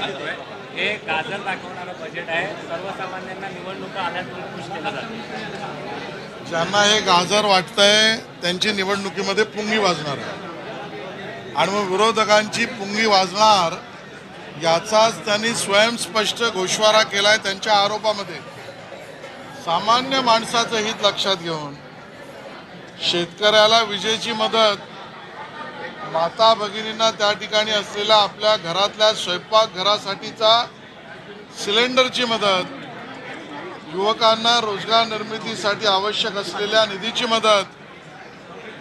हे गाजर दाखवणारं बजेट आहे. सर्वसामान्यांना निवडणुका आल्यात खुश केलं जातं. ज्यांना हे गाजर वाटतंय त्यांची निवडणुकीमध्ये पुंगी वाजणार आहे. आणि मग विरोधकांची पुंगी वाजणार याचाच त्यांनी स्वयंस्पष्ट केला केलाय त्यांच्या आरोपामध्ये. सामान्य माणसाचं हित लक्षात घेऊन शेतकऱ्याला विजेची मदत माता भगिनींना त्या ठिकाणी असलेल्या आपल्या घरातल्या स्वयंपाकघरासाठीचा सिलेंडरची मदत युवकांना रोजगार निर्मितीसाठी आवश्यक असलेल्या निधीची मदत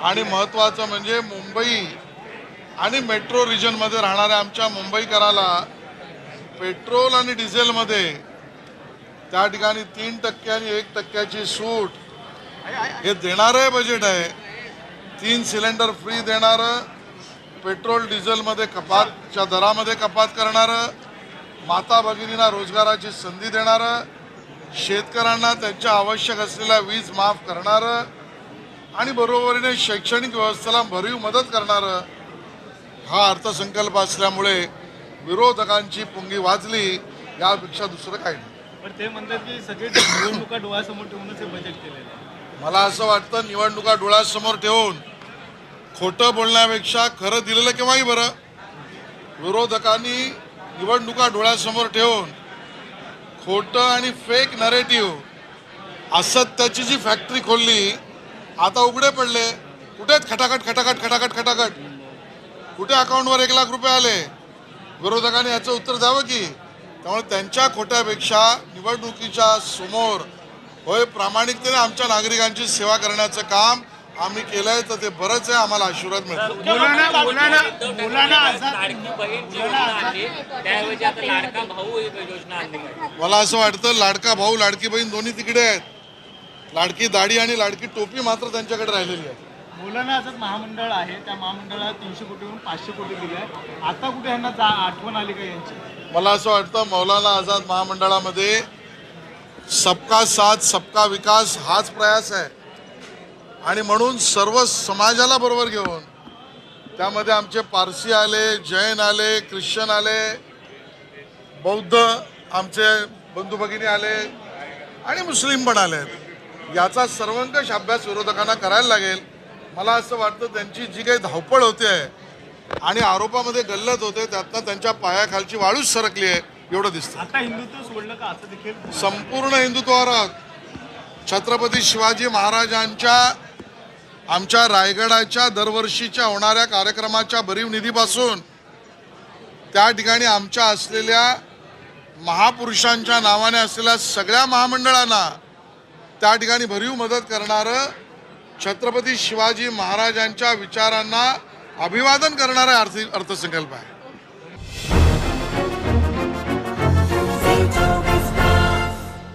आणि महत्त्वाचं म्हणजे मुंबई आणि मेट्रो रिजनमध्ये राहणाऱ्या आमच्या मुंबईकराला पेट्रोल आणि डिझेलमध्ये त्या ठिकाणी तीन टक्के आणि एक टक्क्याची सूट हे देणारं बजेट आहे. तीन सिलेंडर फ्री देणारं पेट्रोल डिझेलमध्ये कपातच्या दरामध्ये कपात करणारं माता भगिनींना रोजगाराची संधी देणारं शेतकऱ्यांना त्यांच्या आवश्यक असलेल्या वीज माफ करणारं आणि बरोबरीने शैक्षणिक व्यवस्थेला भरीव मदत करणारं हा अर्थसंकल्प असल्यामुळे विरोधकांची पुंगी वाजली यापेक्षा दुसरं काही नाही. पण ते म्हणतात की सगळे निवडणुका डोळ्यासमोर ठेवूनच हे बजेट केलेलं आहे. मला असं वाटतं निवडणुका डोळ्यासमोर ठेवून खोटं बोलण्यापेक्षा खरं दिलेलं केव्हाही बरं? विरोधकांनी निवडणुका डोळ्यासमोर ठेवून खोटं आणि फेक नरेटिव्ह असत्याची जी फॅक्टरी खोलली आता उघडे पडले. कुठेच खटाखट खटाखट खटाखट खटाखट? कुठे अकाउंटवर एक लाख रुपये आले? विरोधकांनी याचं उत्तर द्यावं की? त्यामुळे त्यांच्या खोट्यापेक्षा निवडणुकीच्या समोर होय प्रामाणिकतेने आमच्या नागरिकांची सेवा करण्याचं काम आम्ही केलंय तर ते बरंच आहे आम्हाला आशीर्वाद मिळतो. मुलांना मुलांना मुलांना आझाद मला असं वाटतं लाडका भाऊ लाडकी बहीण दोन्ही तिकडे आहेत. लाडकी दाढी आणि लाडकी टोपी मात्र त्यांच्याकडे राहिलेली आहे. मुलांना आझाद महामंडळ आहे त्या महामंडळाला तीनशे कोटीवरून पाचशे कोटी दिले आहे. आता कुठे यांना आठवण आली का यांची? मला असं वाटतं मौलाना आझाद महामंडळामध्ये सबका साथ सबका विकास हाच प्रयास आहे. आणि म्हणून सर्व समाजाला बरोबर घेऊन त्यामध्ये आमचे पारसी आले जैन आले ख्रिश्चन आले बौद्ध आमचे बंधू भगिनी आले आणि मुस्लिम पण आले याचा सर्वंकष अभ्यास विरोधकांना करायला लागेल. मला असं वाटतं त्यांची जी काही धावपळ होते आणि आरोपामध्ये गल्लत होते त्यातनं त्यांच्या पायाखालची वाळूच सरकली आहे एवढं दिसतं. आता हिंदुत्व सोडलं का? असं देखील संपूर्ण हिंदुत्वावर छत्रपती शिवाजी महाराजांच्या आमच्या रायगडाच्या दरवर्षीच्या होणाऱ्या कार्यक्रमाच्या भरीव निधीपासून त्या ठिकाणी आमच्या असलेल्या महापुरुषांच्या नावाने असलेल्या सगळ्या महामंडळांना त्या ठिकाणी भरीव मदत करणारं छत्रपती शिवाजी महाराजांच्या विचारांना अभिवादन करणारा अर्थ अर्थसंकल्प आहे.